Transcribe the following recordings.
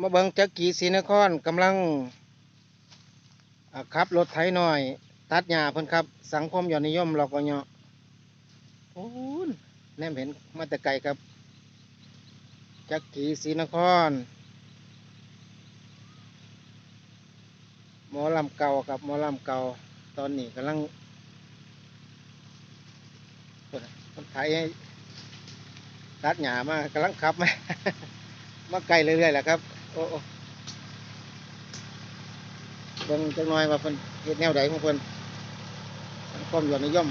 มาเบิงจักรีศรีนครกำลังอ่าขับรถไถหน่อย ตัดหญ้าเพิ่นครับ สังคมยอดนิยมเราก็เนาะโอ้ยแนมเห็นมาแต่ไกลครับ จักรีศรีนคร หมอลำเก่าครับหมอลำเก่าตอนนี้กำลังเพิ่นคนไทยให้ตัดหญ้ามากำลังขับมา มาไกลเรื่อยๆแหละครับโอ้โอ้เบิ่งจักหน่อยว่าเพิ่นเฮ็ดแนวใดของเพิ่นสังคมยอดนิยม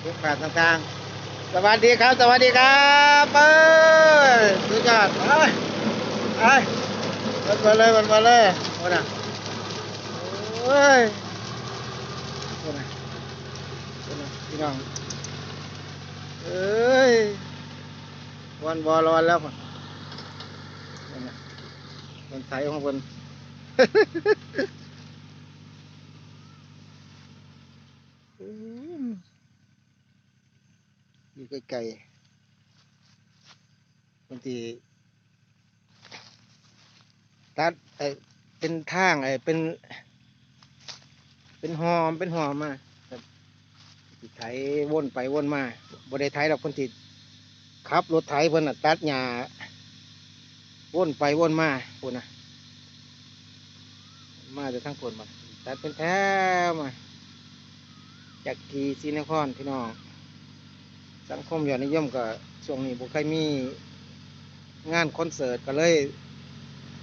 เก็บขาดต่างๆ สวัสดีครับ สวัสดีครับเอ้ยสุดยอดเอ้ยเอ้ยมันมาเลยมันมาเลยโอ้น่ะโอ้ยโอ้น่ะโอ้น่ะพี่น้องเอ้ยวันบอลวันแล้วพ่น คนไทยของเพิ่นอยู่ไกลๆบางทีตัดไอ้เป็นทางไอ้เป็น เป็นหอมเป็นหอมมาไถวนไปวนมาบ่ได้ไถดอกคนที่ขับรถไถเพิ่นน่ะตัดหญ้า วนไปวนมาพุ่นน่ะมาจะทั้งผลมาตัดเป็นแถวมาจากกีซีนครพี่น้อง สังคมยอดนิยมก็ช่วงนี้บุคยมีงานคอนเสิร์ตก็เลย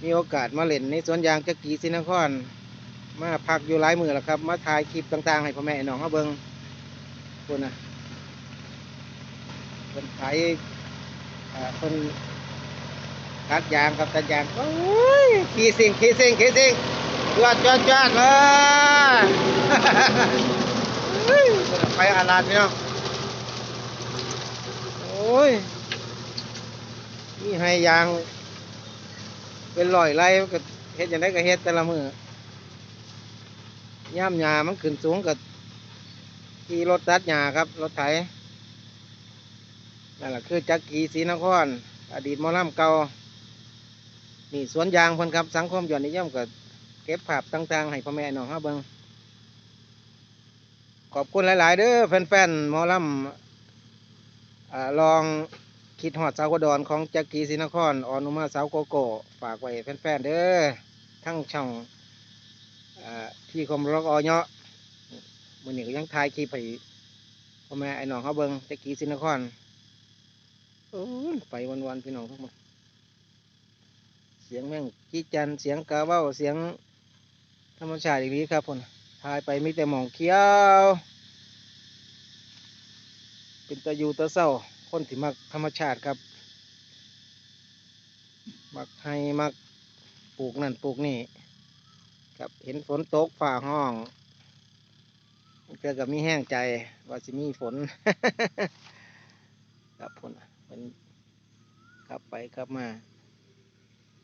มีโอกาสมาเล่นในสวนยางจากกีซีนคร มาพักอยู่หลายมือแล้วครับ มาถ่ายคลิปต่างๆ ให้พ่อแม่น้องเขาเบิงคนนะคนขายอ่คน ตัดยางครับตัดยางโอ้ยขี่สิงขี่สิงขี่สิงจวดจวดจวดเลยเฮ้ยไปอาลาดพี่น้องโอ้ยนี่ให้ยาง เป็นลอยไล่ก็เฮ็ดอย่างไรก็เฮ็ดแต่ละมือย่ามหญ้ามันขึ้นสูงกับขี่รถตัดหญ้าครับ รถไถนั่นแหละคือจักรีศรีนคร อดีตหมอลำเก่า นี่สวนยางเพิ่นครับสังคมยอดนิยมก็เก็บภาพต่างๆ ให้พ่อแม่น้องเฮาเบิ่งขอบคุณหลาย ๆ เด้อแฟนๆหมอลำอ่าลองคิดหอดสาวกดอนของจักรีศรีนครออนุมาสาวโกโก้ฝากไว้แฟนๆเด้อทั้งช่องอที่คมรกอเนาะมือนี้ก็ยังถ่ายคลิปให้พ่อแม่ไอ้น้องเขาเบิงจักรีศรีนครโอ้ยไปวันๆพี่น้องทั้งหมด เสียงแม่งจี้จันเสียงกาเว้าเสียงธรรมชาติอีกนี้ครับผมทายไปมีแต่หมองเขียว เป็นตะยูตะเศร้าคนที่มักธรรมชาติครับ มักให้มักปลูกนั่นปลูกนี่ครับเห็นฝนตกฝ่าห้องเจอกับมีแห้งใจว่าสิมีฝน ครับผลเป็นขับไปขับมา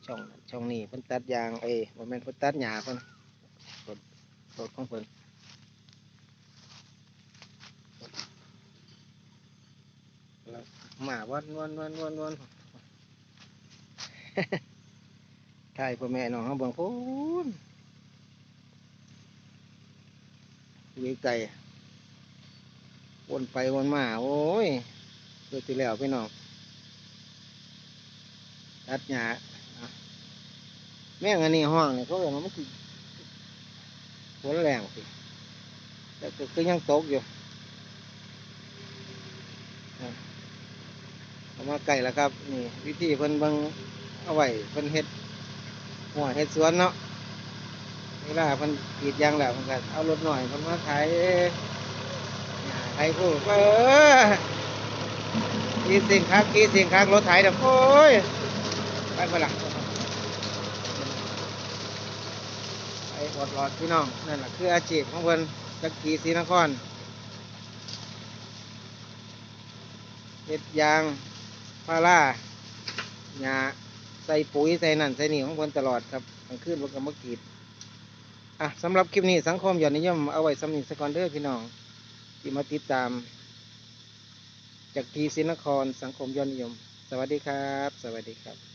ช่องช่องนี้เพิ่นตัดยางเอ้ยบ่แม่นเพิ่นตัดหญ้าเพิ่นรถของเพิ่นมาวันวันวันวันวันถ่ายพ่อแม่น้องเขาบิ่งพูนวีไก่วนไปวนมา โอ้ยเกิดที่แล้วพี่น้องตัดหญ้า แม่งอันนี้ห้องเนี่ยเขาบอกว่ามันคือฝนแรงสิแต่ก็ยังตกอยู่เอามาไก่แล้วครับ นี่วิธีเพิ่นบังเอาไว้เพิ่นเฮ็ดหัวเฮ็ดสวนเนาะเวลาเพิ่นกรีดยางแล้วเพิ่นก็เอารถหน่อยเพิ่นมาไถหญ้าไถผู้เออกีสิ่งคักกีสิ่งคักรถไถเด้อโอ้ยไปเพิ่นล่ อ้อดหลอดพี่น้องนั่นแหละคืออาชีพของเพิ่นจักรีศรีนครเฮ็ดยางพาราหญ้าใส่ปุ๋ยใส่นั่นใส่นี่ของเพิ่นตลอดครับกลางคืนเพิ่นก็มากรีดอะสำหรับคลิปนี้สังคมยอดนิยมเอาไว้สำนิสกอนเด้อพี่น้องที่มาติดตามจากรีศรีนครสังคมยอดนิยม สวัสดีครับ สวัสดีครับ